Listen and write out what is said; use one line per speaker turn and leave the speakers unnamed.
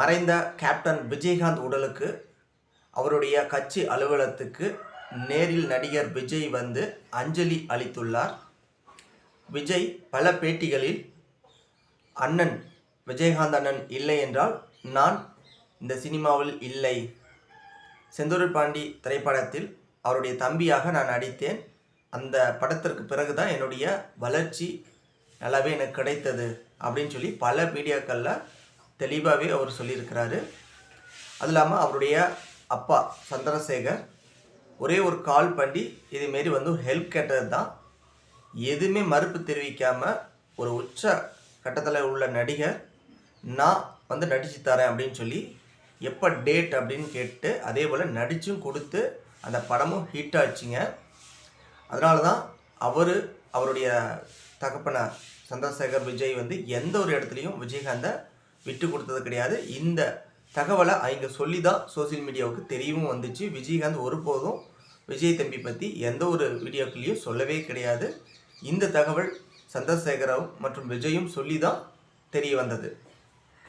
மறைந்த கேப்டன் விஜயகாந்த் உடலுக்கு அவருடைய கட்சி அலுவலகத்துக்கு நேரில் நடிகர் விஜய் வந்து அஞ்சலி அளித்துள்ளார். விஜய் பல பேட்டிகளில் அண்ணன் விஜயகாந்த் அண்ணன் இல்லை என்றால் நான் இந்த சினிமாவில் இல்லை. செந்தூர் பாண்டி திரைப்படத்தில் அவருடைய தம்பியாக நான் நடித்தேன். அந்த படத்திற்கு பிறகு தான் என்னுடைய வளர்ச்சி நல்லாவே எனக்கு கிடைத்தது அப்படின்னு சொல்லி பல மீடியாக்களில் தெளிவாகவே அவர் சொல்லியிருக்கிறாரு. அது இல்லாமல் அவருடைய அப்பா சந்திரசேகர் ஒரே ஒரு கால் பண்ணி இதுமாரி வந்து ஒரு ஹெல்ப் கேட்டது தான் எதுவுமே மறுப்பு தெரிவிக்காமல் ஒரு உச்ச கட்டத்தில் உள்ள நடிகர் நான் வந்து நடித்து தரேன் அப்படின்னு சொல்லி எப்போ டேட் அப்படின்னு கேட்டு அதே போல் நடிச்சும் கொடுத்து அந்த படமும் ஹிட் ஆச்சுங்க. அதனால தான் அவர் அவருடைய தகப்பனார் சந்திரசேகர் விஜய் வந்து எந்த ஒரு இடத்துலையும் விஜயகாந்தை விட்டு கொடுத்தது கிடையாது. இந்த தகவலை அவங்க சொல்லி தான் சோசியல் மீடியாவுக்கு தெரியவும் வந்துச்சு. விஜயகாந்த் ஒருபோதும் விஜய் தம்பி பற்றி எந்த ஒரு வீடியோக்களையும் சொல்லவே கிடையாது. இந்த தகவல் சந்திரசேகரவும் மற்றும் விஜயும் சொல்லி தான் தெரிய வந்தது.